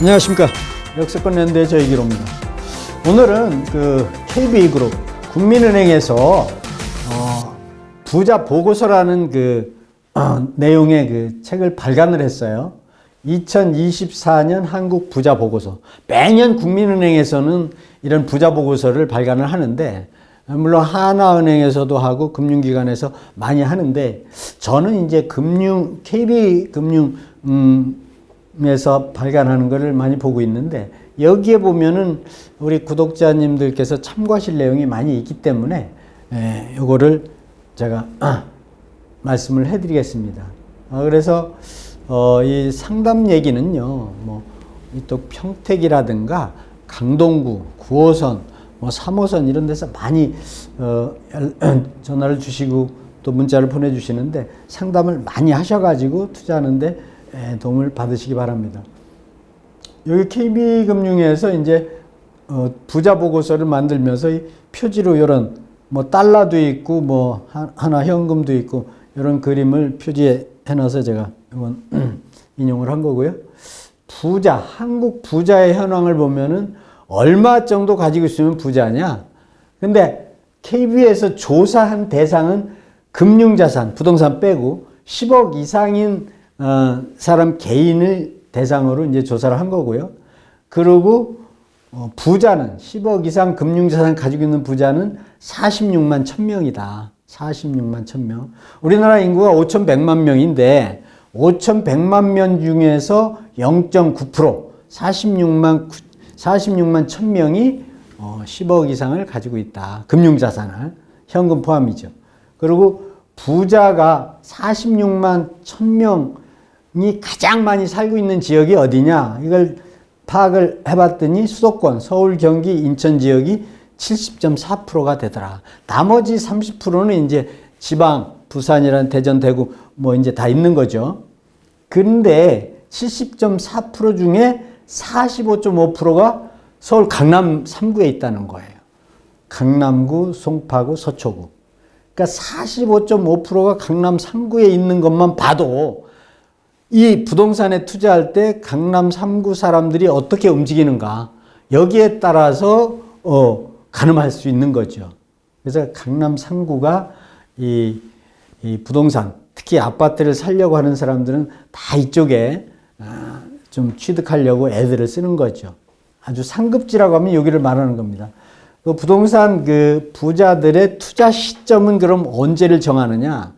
안녕하십니까. 역세권 랜드의 저희기로입니다. 오늘은 그 KB그룹 국민은행에서 어, 부자 보고서라는 그 어, 내용의 그 책을 발간을 했어요. 2024년 한국 부자 보고서. 매년 국민은행에서는 이런 부자 보고서를 발간을 하는데 물론 하나은행에서도 하고 금융기관에서 많이 하는데 저는 이제 금융 KB 금융 음, 에서 발간하는 것을 많이 보고 있는데 여기에 보면은 우리 구독자님들께서 참고하실 내용이 많이 있기 때문에 예, 요거를 제가 아, 말씀을 해드리겠습니다. 어, 그래서 어, 이 상담 얘기는요, 뭐 또 평택이라든가 강동구, 9호선, 뭐 3호선 이런 데서 많이 어, 전화를 주시고 또 문자를 보내주시는데 상담을 많이 하셔가지고 투자하는데 예, 도움을 받으시기 바랍니다. 여기 KB금융에서 이제 어, 부자 보고서를 만들면서 이 표지로 이런 뭐 달러도 있고 뭐 하나 현금도 있고 이런 그림을 표지에 해놔서 제가 이건 인용을 한 거고요. 부자 한국 부자의 현황을 보면은 얼마 정도 가지고 있으면 부자냐? 근데 KB에서 조사한 대상은 금융자산, 부동산 빼고 10억 이상인 어, 사람 개인을 대상으로 이제 조사를 한 거고요. 그리고 어, 부자는 10억 이상 금융자산 가지고 있는 부자는 46만 1000명이다. 46만 1000명. 우리나라 인구가 5100만 명인데 5100만 명 중에서 0.9% 46만 46만 1000명이 어, 10억 이상을 가지고 있다. 금융자산을 현금 포함이죠. 그리고 부자가 46만 1000명 이 가장 많이 살고 있는 지역이 어디냐? 이걸 파악을 해봤더니 수도권, 서울, 경기, 인천 지역이 70.4%가 되더라. 나머지 30%는 이제 지방, 부산이란 대전, 대구 뭐 이제 다 있는 거죠. 그런데 70.4% 중에 45.5%가 서울 강남 3구에 있다는 거예요. 강남구, 송파구, 서초구. 그러니까 45.5%가 강남 3구에 있는 것만 봐도 이 부동산에 투자할 때 강남 3구 사람들이 어떻게 움직이는가 여기에 따라서 어, 가늠할 수 있는 거죠. 그래서 강남 3구가 이, 이 부동산 특히 아파트를 살려고 하는 사람들은 다 이쪽에 아, 좀 취득하려고 애들을 쓰는 거죠. 아주 상급지라고 하면 여기를 말하는 겁니다. 그 부동산 그 부자들의 투자 시점은 그럼 언제를 정하느냐?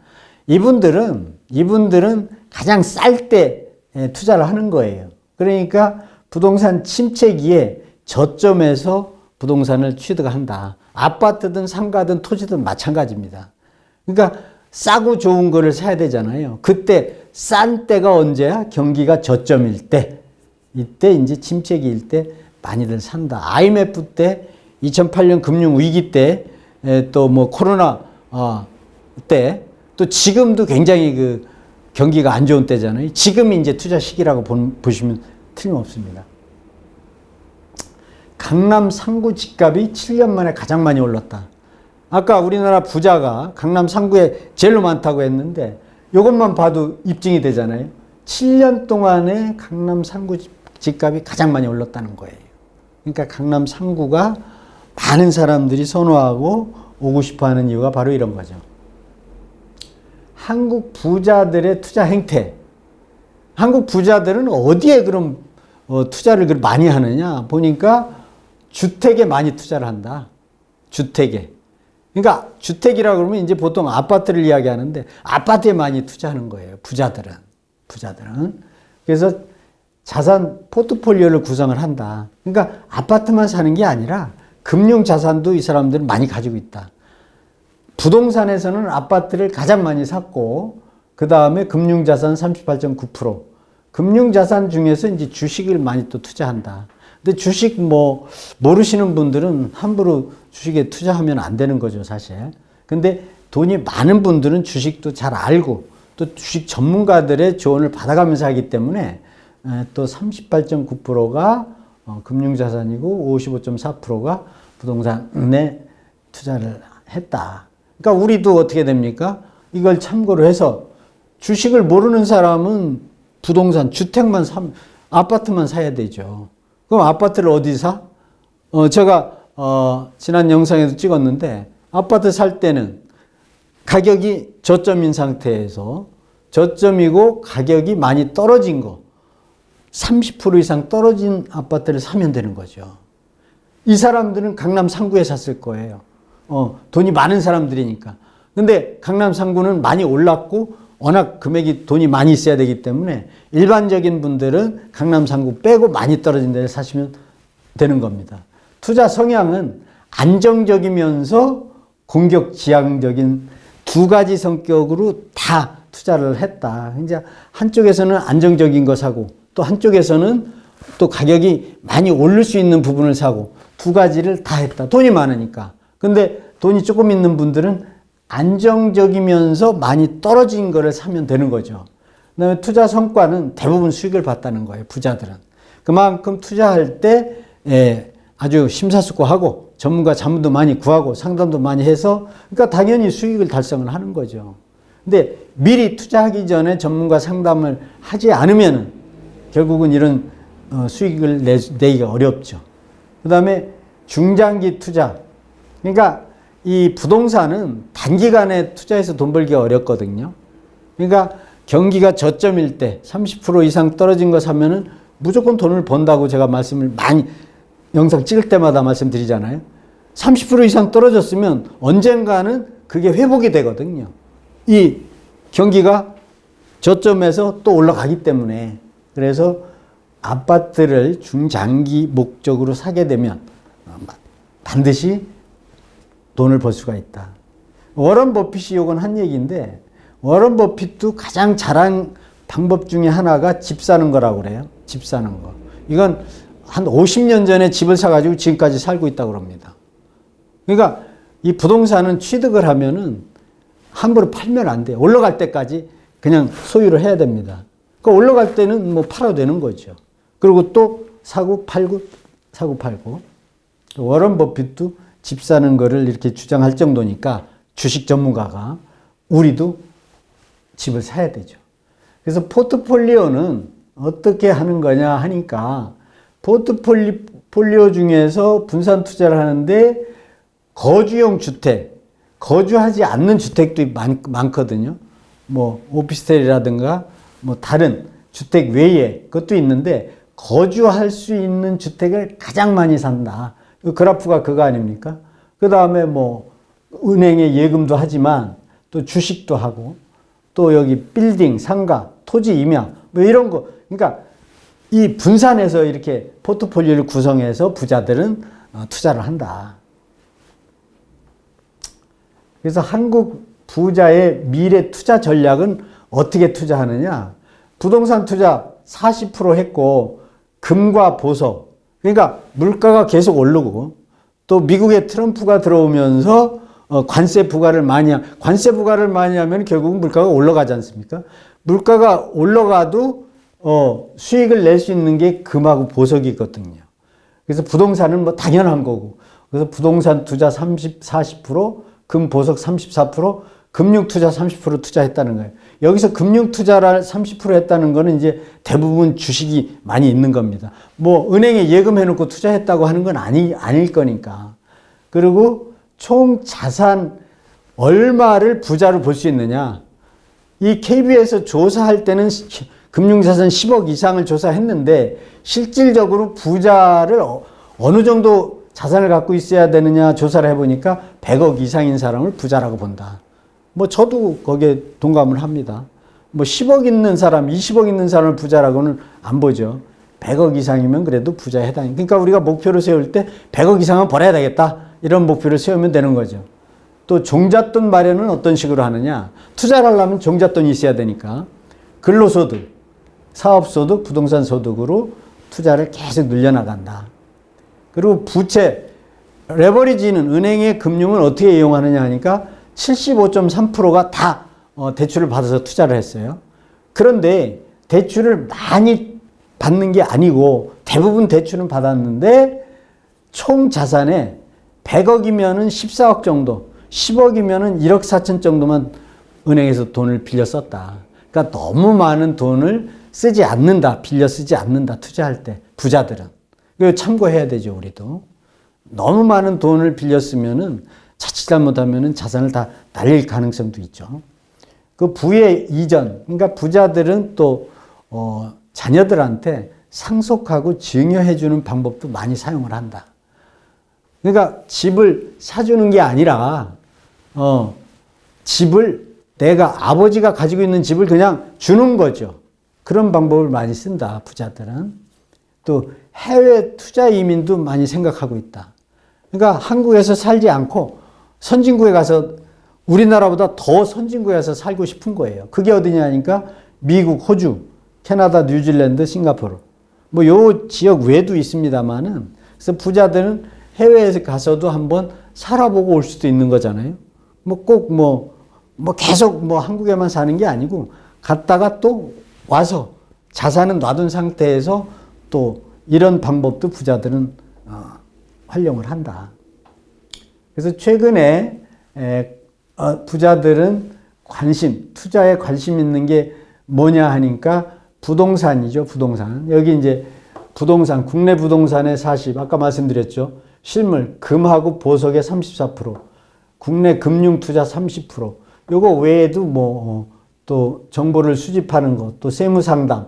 이분들은 이분들은 가장 쌀 때 투자를 하는 거예요. 그러니까 부동산 침체기에 저점에서 부동산을 취득한다. 아파트든 상가든 토지든 마찬가지입니다. 그러니까 싸고 좋은 거를 사야 되잖아요. 그때 싼 때가 언제야? 경기가 저점일 때. 이때 이제 침체기일 때 많이들 산다. IMF 때, 2008년 금융 위기 때, 또 뭐 코로나 어, 때, 또 지금도 굉장히 그 경기가 안 좋은 때잖아요. 지금이 이제 투자 시기라고 보시면 틀림없습니다. 강남 상구 집값이 7년 만에 가장 많이 올랐다. 아까 우리나라 부자가 강남 상구에 제일로 많다고 했는데 이것만 봐도 입증이 되잖아요. 7년 동안에 강남 상구 집값이 가장 많이 올랐다는 거예요. 그러니까 강남 상구가 많은 사람들이 선호하고 오고 싶어 하는 이유가 바로 이런 거죠. 한국 부자들의 투자 행태. 한국 부자들은 어디에 그럼 어, 투자를 많이 하느냐 보니까 주택에 많이 투자를 한다. 주택에. 그러니까 주택이라 그러면 이제 보통 아파트를 이야기하는데 아파트에 많이 투자하는 거예요. 부자들은. 부자들은. 그래서 자산 포트폴리오를 구성을 한다. 그러니까 아파트만 사는 게 아니라 금융 자산도 이 사람들은 많이 가지고 있다. 부동산에서는 아파트를 가장 많이 샀고 그 다음에 금융자산 38.9%. 금융자산 중에서 이제 주식을 많이 또 투자한다. 근데 주식 뭐 모르시는 분들은 함부로 주식에 투자하면 안 되는 거죠, 사실. 근데 돈이 많은 분들은 주식도 잘 알고 또 주식 전문가들의 조언을 받아가면서 하기 때문에 또 38.9%가 어, 금융자산이고 55.4%가 부동산에 투자를 했다. 그러니까 우리도 어떻게 됩니까? 이걸 참고로 해서 주식을 모르는 사람은 부동산, 주택만 사, 아파트만 사야 되죠. 그럼 아파트를 어디 사? 어, 제가, 어, 지난 영상에도 찍었는데, 아파트 살 때는 가격이 저점인 상태에서 저점이고 가격이 많이 떨어진 거, 30% 이상 떨어진 아파트를 사면 되는 거죠. 이 사람들은 강남 상구에 샀을 거예요. 어, 돈이 많은 사람들이니까. 근데 강남 상구는 많이 올랐고 워낙 금액이 돈이 많이 있어야 되기 때문에 일반적인 분들은 강남 상구 빼고 많이 떨어진 데를 사시면 되는 겁니다. 투자 성향은 안정적이면서 공격 지향적인 두 가지 성격으로 다 투자를 했다. 이제 한쪽에서는 안정적인 거 사고 또 한쪽에서는 또 가격이 많이 오를 수 있는 부분을 사고 두 가지를 다 했다. 돈이 많으니까. 근데 돈이 조금 있는 분들은 안정적이면서 많이 떨어진 거를 사면 되는 거죠. 그 다음에 투자 성과는 대부분 수익을 봤다는 거예요. 부자들은. 그만큼 투자할 때 예, 아주 심사숙고하고 전문가 자문도 많이 구하고 상담도 많이 해서 그러니까 당연히 수익을 달성을 하는 거죠. 근데 미리 투자하기 전에 전문가 상담을 하지 않으면 결국은 이런 어, 수익을 내, 내기가 어렵죠. 그 다음에 중장기 투자. 그러니까 이 부동산은 단기간에 투자해서 돈 벌기가 어렵거든요. 그러니까 경기가 저점일 때 30% 이상 떨어진 거 사면은 무조건 돈을 번다고 제가 말씀을 많이 영상 찍을 때마다 말씀드리잖아요. 30% 이상 떨어졌으면 언젠가는 그게 회복이 되거든요. 이 경기가 저점에서 또 올라가기 때문에 그래서 아파트를 중장기 목적으로 사게 되면 반드시 돈을 벌 수가 있다. 워런 버핏이 요건 한 얘기인데 워런 버핏도 가장 잘한 방법 중에 하나가 집 사는 거라고 그래요. 집 사는 거. 이건 한 50년 전에 집을 사가지고 지금까지 살고 있다고 그럽니다. 그러니까 이 부동산은 취득을 하면은 함부로 팔면 안 돼요. 올라갈 때까지 그냥 소유를 해야 됩니다. 그 올라갈 때는 뭐 팔아도 되는 거죠. 그리고 또 사고 팔고 사고 팔고 워런 버핏도 집 사는 거를 이렇게 주장할 정도니까 주식 전문가가 우리도 집을 사야 되죠. 그래서 포트폴리오는 어떻게 하는 거냐 하니까 포트폴리오 중에서 분산 투자를 하는데 거주용 주택, 거주하지 않는 주택도 많, 많거든요. 뭐 오피스텔이라든가 뭐 다른 주택 외에 그것도 있는데 거주할 수 있는 주택을 가장 많이 산다. 그 그래프가 그거 아닙니까? 그 다음에 뭐 은행에 예금도 하지만 또 주식도 하고 또 여기 빌딩, 상가, 토지 임야 뭐 이런 거. 그러니까 이 분산해서 이렇게 포트폴리오를 구성해서 부자들은 어, 투자를 한다. 그래서 한국 부자의 미래 투자 전략은 어떻게 투자하느냐? 부동산 투자 40% 했고 금과 보석 그러니까 물가가 계속 오르고 또 미국의 트럼프가 들어오면서 어, 관세 부과를 많이 하, 관세 부과를 많이 하면 결국은 물가가 올라가지 않습니까? 물가가 올라가도 어, 수익을 낼 수 있는 게 금하고 보석이거든요. 그래서 부동산은 뭐 당연한 거고. 그래서 부동산 투자 30, 40%, 금 보석 34%, 금융 투자 30% 투자했다는 거예요. 여기서 금융 투자를 30% 했다는 거는 이제 대부분 주식이 많이 있는 겁니다. 뭐 은행에 예금해 놓고 투자했다고 하는 건 아니 아닐 거니까. 그리고 총 자산 얼마를 부자로 볼 수 있느냐? 이 KB에서 조사할 때는 금융자산 10억 이상을 조사했는데 실질적으로 부자를 어, 어느 정도 자산을 갖고 있어야 되느냐 조사를 해보니까 100억 이상인 사람을 부자라고 본다. 뭐 저도 거기에 동감을 합니다. 뭐 10억 있는 사람, 20억 있는 사람을 부자라고는 안 보죠. 100억 이상이면 그래도 부자에 해당이. 그러니까 우리가 목표를 세울 때 100억 이상은 벌어야 되겠다. 이런 목표를 세우면 되는 거죠. 또 종잣돈 마련은 어떤 식으로 하느냐? 투자를 하려면 종잣돈이 있어야 되니까 근로소득, 사업소득, 부동산 소득으로 투자를 계속 늘려나간다. 그리고 부채, 레버리지는 은행의 금융을 어떻게 이용하느냐 하니까 75.3%가 다 어, 대출을 받아서 투자를 했어요. 그런데 대출을 많이 받는 게 아니고 대부분 대출은 받았는데 총 자산에 100억이면은 14억 정도, 10억이면은 1억 4천 정도만 은행에서 돈을 빌려 썼다. 그러니까 너무 많은 돈을 쓰지 않는다. 빌려 쓰지 않는다. 투자할 때 부자들은. 이거 참고해야 되죠, 우리도. 너무 많은 돈을 빌려 쓰면은 자칫 잘못하면은 자산을 다 날릴 가능성도 있죠. 그 부의 이전, 그러니까 부자들은 또 어, 자녀들한테 상속하고 증여해주는 방법도 많이 사용을 한다. 그러니까 집을 사주는 게 아니라 어, 집을 내가 아버지가 가지고 있는 집을 그냥 주는 거죠. 그런 방법을 많이 쓴다. 부자들은 또 해외 투자 이민도 많이 생각하고 있다. 그러니까 한국에서 살지 않고 선진국에 가서 우리나라보다 더 선진국에서 살고 싶은 거예요. 그게 어디냐니까 미국, 호주, 캐나다, 뉴질랜드, 싱가포르. 뭐 요 지역 외도 있습니다만은 그래서 부자들은 해외에 가서도 한번 살아보고 올 수도 있는 거잖아요. 뭐 꼭뭐뭐 계속 뭐 한국에만 사는 게 아니고 갔다가 또 와서 자산은 놔둔 상태에서 또 이런 방법도 부자들은 어, 활용을 한다. 그래서 최근에 에, 어, 부자들은 관심, 투자에 관심 있는 게 뭐냐 하니까 부동산이죠, 부동산. 여기 이제 부동산, 국내 부동산의 40, 아까 말씀드렸죠. 실물, 금하고 보석의 34%, 국내 금융 투자 30%, 요거 외에도 뭐, 또 정보를 수집하는 것, 또 세무 상담,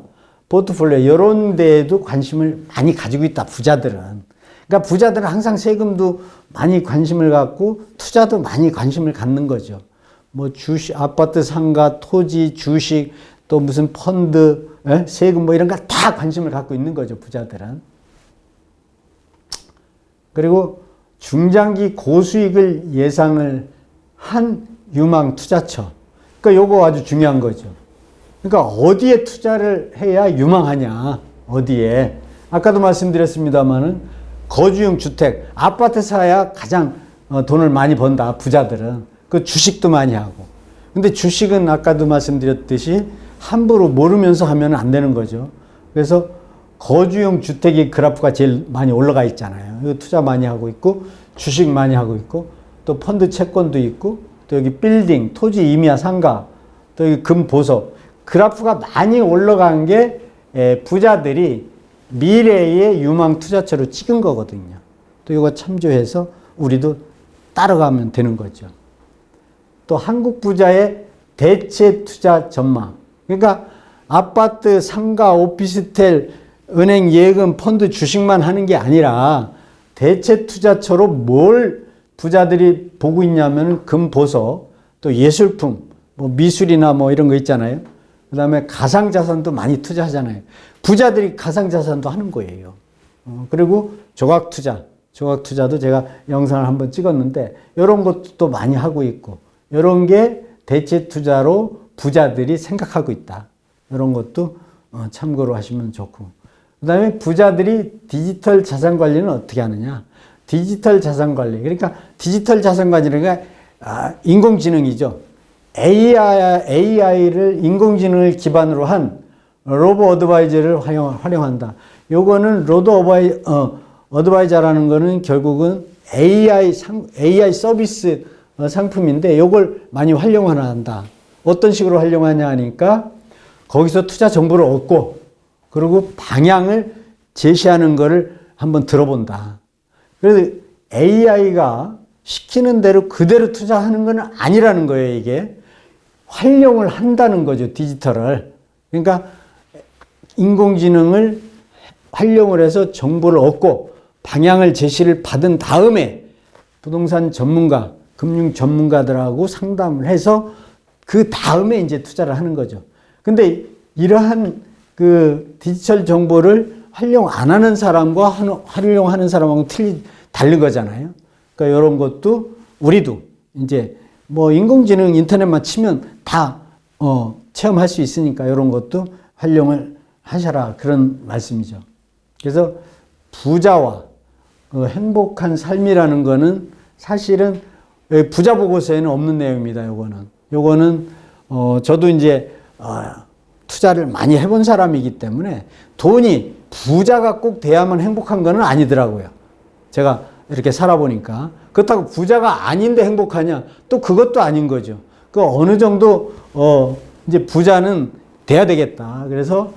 포트폴리오, 이런 데에도 관심을 많이 가지고 있다, 부자들은. 그러니까 부자들은 항상 세금도 많이 관심을 갖고 투자도 많이 관심을 갖는 거죠. 뭐 주식, 아파트 상가, 토지, 주식, 또 무슨 펀드, 에? 세금 뭐 이런 거 다 관심을 갖고 있는 거죠, 부자들은. 그리고 중장기 고수익을 예상을 한 유망 투자처. 그러니까 요거 아주 중요한 거죠. 그러니까 어디에 투자를 해야 유망하냐, 어디에. 아까도 말씀드렸습니다만은 거주용 주택, 아파트 사야 가장 어, 돈을 많이 번다, 부자들은. 그 주식도 많이 하고. 근데 주식은 아까도 말씀드렸듯이 함부로 모르면서 하면 안 되는 거죠. 그래서 거주용 주택의 그래프가 제일 많이 올라가 있잖아요. 이거 투자 많이 하고 있고, 주식 많이 하고 있고, 또 펀드 채권도 있고, 또 여기 빌딩, 토지 임야 상가, 또 여기 금 보석. 그래프가 많이 올라간 게 에, 부자들이 미래의 유망 투자처로 찍은 거거든요. 또 이거 참조해서 우리도 따라가면 되는 거죠. 또 한국 부자의 대체 투자 전망. 그러니까 아파트, 상가, 오피스텔, 은행 예금, 펀드, 주식만 하는 게 아니라 대체 투자처로 뭘 부자들이 보고 있냐면 금보석, 또 예술품, 뭐 미술이나 뭐 이런 거 있잖아요. 그 다음에 가상자산도 많이 투자하잖아요. 부자들이 가상자산도 하는 거예요. 어, 그리고 조각 투자, 조각 투자도 제가 영상을 한번 찍었는데 이런 것도 또 많이 하고 있고 이런 게 대체 투자로 부자들이 생각하고 있다. 이런 것도 어, 참고로 하시면 좋고. 그 다음에 부자들이 디지털 자산 관리는 어떻게 하느냐. 디지털 자산 관리. 그러니까 디지털 자산 관리는 아, 인공지능이죠. AI, AI를 인공지능을 기반으로 한 로보 어드바이저를 활용, 활용한다. 요거는 로드 어바이, 어, 어드바이저라는 거는 결국은 AI 상, AI 서비스 어, 상품인데 요걸 많이 활용한다. 어떤 식으로 활용하냐 하니까 거기서 투자 정보를 얻고 그리고 방향을 제시하는 거를 한번 들어본다. 그래서 AI가 시키는 대로 그대로 투자하는 건 아니라는 거예요, 이게. 활용을 한다는 거죠, 디지털을. 그러니까 인공지능을 활용을 해서 정보를 얻고 방향을 제시를 받은 다음에 부동산 전문가, 금융 전문가들하고 상담을 해서 그 다음에 이제 투자를 하는 거죠. 근데 이러한 그 디지털 정보를 활용 안 하는 사람과 활용하는 사람하고 틀리, 다른 거잖아요. 그러니까 이런 것도 우리도 이제 뭐 인공지능 인터넷만 치면 다 어, 체험할 수 있으니까 이런 것도 활용을 하셔라 그런 말씀이죠. 그래서 부자와 그 행복한 삶이라는 거는 사실은 부자 보고서에는 없는 내용입니다. 요거는 요거는 어, 저도 이제 어, 투자를 많이 해본 사람이기 때문에 돈이 부자가 꼭 돼야만 행복한 거는 아니더라고요. 제가 이렇게 살아보니까 그렇다고 부자가 아닌데 행복하냐? 또 그것도 아닌 거죠. 그 어느 정도 어 이제 부자는 돼야 되겠다. 그래서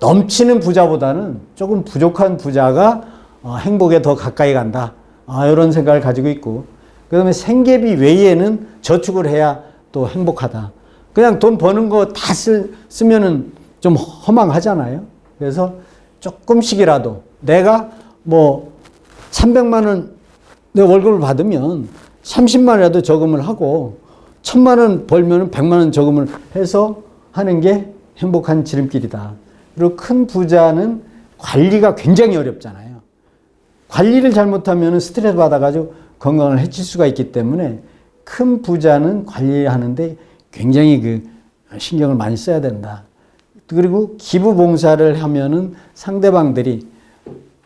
넘치는 부자보다는 조금 부족한 부자가 어, 행복에 더 가까이 간다. 아, 이런 생각을 가지고 있고, 그 다음에 생계비 외에는 저축을 해야 또 행복하다. 그냥 돈 버는 거 다 쓰면은 좀 허망하잖아요. 그래서 조금씩이라도 내가 뭐 300만 원 내 월급을 받으면 30만 원이라도 저금을 하고 1000만 원 벌면 100만 원 저금을 해서 하는 게 행복한 지름길이다. 그리고 큰 부자는 관리가 굉장히 어렵잖아요. 관리를 잘못하면 스트레스 받아가지고 건강을 해칠 수가 있기 때문에 큰 부자는 관리하는데 굉장히 그 신경을 많이 써야 된다. 그리고 기부 봉사를 하면은 상대방들이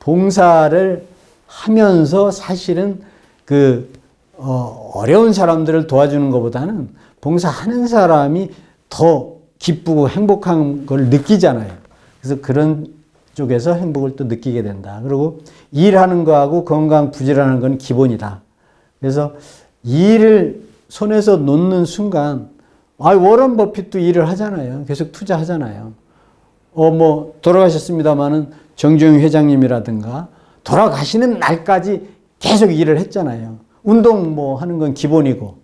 봉사를 하면서 사실은 그 어, 어려운 사람들을 도와주는 것보다는 봉사하는 사람이 더 기쁘고 행복한 걸 느끼잖아요. 그래서 그런 쪽에서 행복을 또 느끼게 된다. 그리고 일하는 거하고 건강 부지런한 건 기본이다. 그래서 일을 손에서 놓는 순간, 아, 워런 버핏도 일을 하잖아요. 계속 투자하잖아요. 어, 뭐, 돌아가셨습니다마는 정주영 회장님이라든가 돌아가시는 날까지 계속 일을 했잖아요. 운동 뭐 하는 건 기본이고,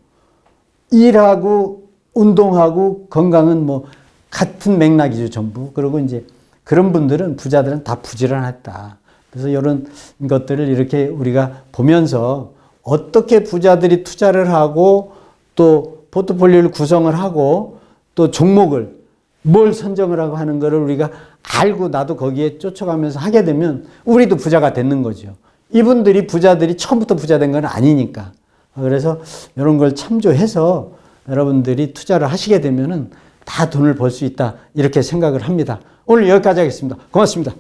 일하고, 운동하고, 건강은 뭐, 같은 맥락이죠, 전부. 그리고 이제 그런 분들은, 부자들은 다 부지런했다. 그래서 이런 것들을 이렇게 우리가 보면서 어떻게 부자들이 투자를 하고 또 포트폴리오를 구성을 하고 또 종목을 뭘 선정을 하고 하는 것을 우리가 알고 나도 거기에 쫓아가면서 하게 되면 우리도 부자가 되는 거죠. 이분들이 부자들이 처음부터 부자 된 건 아니니까. 그래서 이런 걸 참조해서 여러분들이 투자를 하시게 되면은 다 돈을 벌 수 있다. 이렇게 생각을 합니다. 오늘 여기까지 하겠습니다. 고맙습니다.